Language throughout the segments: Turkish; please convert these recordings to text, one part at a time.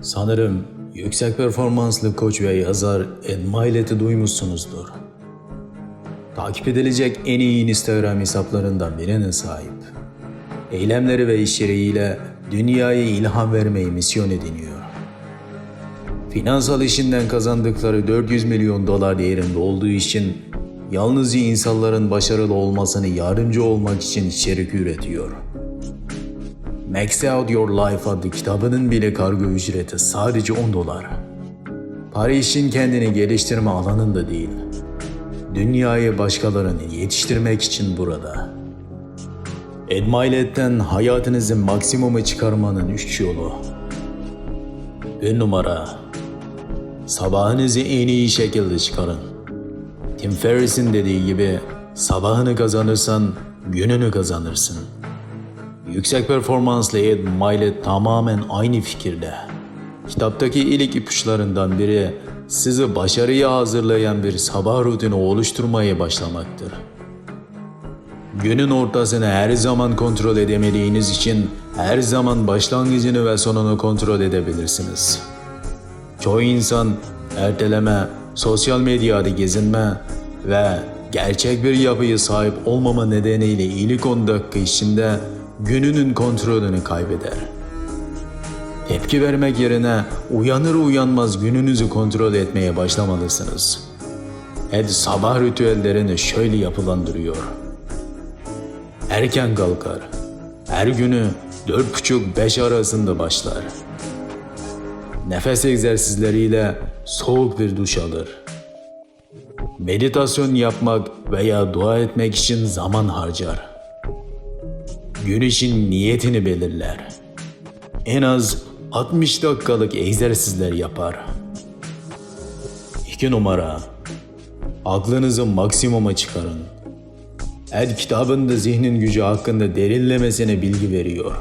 Sanırım yüksek performanslı koç ve yazar Ed Milet'i duymuşsunuzdur. Takip edilecek en iyi Instagram hesaplarından birine sahip. Eylemleri ve işleriyle dünyaya ilham vermeyi misyon ediniyor. Finansal işinden kazandıkları 400 milyon dolar değerinde olduğu için yalnızca insanların başarılı olmasını yardımcı olmak için içerik üretiyor. Max Out Your Life adlı kitabının bile kargo ücreti sadece 10 dolar. Para için kendini geliştirme alanında değil, dünyayı başkalarını yetiştirmek için burada. Ed Milet'ten hayatınızı maksimuma çıkarmanın üç yolu. Bir numara, sabahınızı en iyi şekilde çıkarın. Tim Ferriss'in dediği gibi sabahını kazanırsan gününü kazanırsın. Yüksek performanslı Ed Milet tamamen aynı fikirde. Kitaptaki ilk ipuçlarından biri sizi başarıya hazırlayan bir sabah rutini oluşturmaya başlamaktır. Günün ortasını her zaman kontrol edemediğiniz için her zaman başlangıcını ve sonunu kontrol edebilirsiniz. Çoğu insan erteleme, sosyal medyada gezinme ve gerçek bir yapıya sahip olmama nedeniyle ilk 10 dakika içinde gününün kontrolünü kaybeder. Tepki vermek yerine uyanır uyanmaz gününüzü kontrol etmeye başlamalısınız. Ed sabah ritüellerini şöyle yapılandırıyor. Erken kalkar. Her günü 4.30-5 arasında başlar. Nefes egzersizleriyle soğuk bir duş alır. Meditasyon yapmak veya dua etmek için zaman harcar. Gün için niyetini belirler. En az 60 dakikalık egzersizler yapar. 2 numara. Aklınızı maksimuma çıkarın. Ed kitabında zihnin gücü hakkında derinlemesine bilgi veriyor.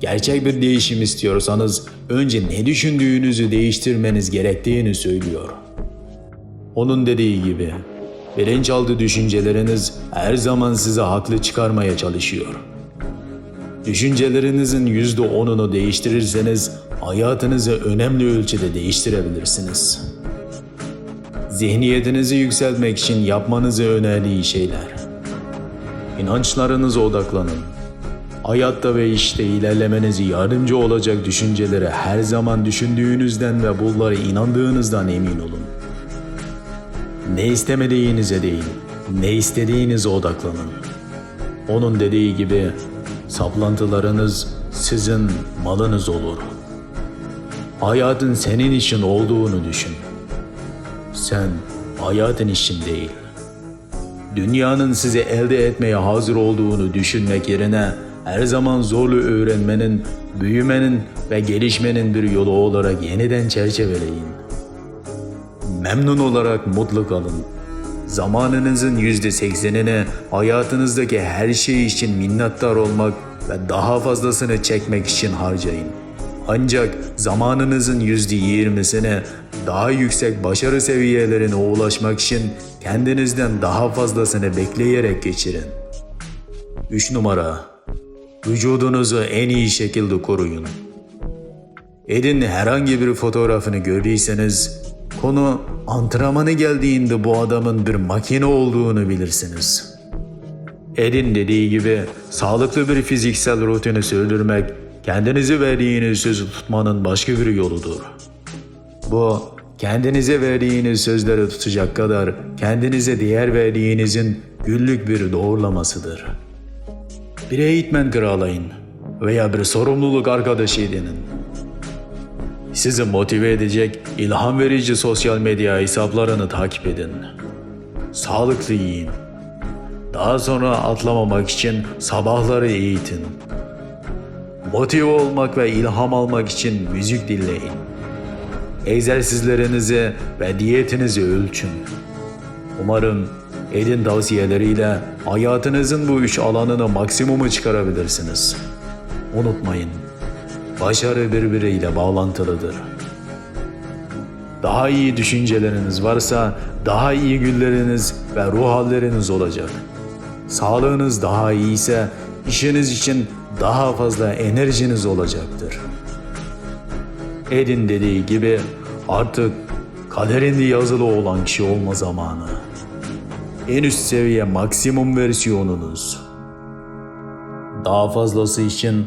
Gerçek bir değişim istiyorsanız önce ne düşündüğünüzü değiştirmeniz gerektiğini söylüyor. Onun dediği gibi bilinçaltı düşünceleriniz her zaman sizi haklı çıkarmaya çalışıyor. Düşüncelerinizin %10'unu değiştirirseniz hayatınızı önemli ölçüde değiştirebilirsiniz. Zihniyetinizi yükseltmek için yapmanızı önerdiği şeyler. İnançlarınıza odaklanın. Hayatta ve işte ilerlemenize yardımcı olacak düşünceleri her zaman düşündüğünüzden ve bunlara inandığınızdan emin olun. Ne istemediğinize değil, ne istediğinize odaklanın. Onun dediği gibi saplantılarınız sizin malınız olur. Hayatın senin için olduğunu düşün. Sen hayatın için değil. Dünyanın sizi elde etmeye hazır olduğunu düşünmek yerine her zaman zorlu öğrenmenin, büyümenin ve gelişmenin bir yolu olarak yeniden çerçeveleyin. Memnun olarak mutlu kalın. Zamanınızın yüzde seksenini hayatınızdaki her şey için minnettar olmak ve daha fazlasını çekmek için harcayın. Ancak zamanınızın yüzde yirmisini daha yüksek başarı seviyelerine ulaşmak için kendinizden daha fazlasını bekleyerek geçirin. 3 numara Vücudunuzu en iyi şekilde koruyun. Edin herhangi bir fotoğrafını gördüyseniz konu antrenmanı geldiğinde bu adamın bir makine olduğunu bilirsiniz. Edin dediği gibi sağlıklı bir fiziksel rutini sürdürmek kendinize verdiğiniz sözü tutmanın başka bir yoludur. Bu kendinize verdiğiniz sözleri tutacak kadar kendinize değer verdiğinizin günlük bir doğrulamasıdır. Bir eğitmen kiralayın veya bir sorumluluk arkadaşı edinin. Sizi motive edecek, ilham verici sosyal medya hesaplarını takip edin. Sağlıklı yiyin. Daha sonra atlamamak için sabahları eğitin. Motive olmak ve ilham almak için müzik dinleyin. Egzersizlerinizi ve diyetinizi ölçün. Umarım Edin tavsiyeleriyle hayatınızın bu üç alanını maksimumu çıkarabilirsiniz. Unutmayın, başarı birbiriyle bağlantılıdır. Daha iyi düşünceleriniz varsa daha iyi günleriniz ve ruh halleriniz olacak. Sağlığınız daha iyi ise işiniz için daha fazla enerjiniz olacaktır. Edin dediği gibi artık kaderinde yazılı olan kişi olma zamanı. En üst seviye maksimum versiyonunuz. Daha fazlası için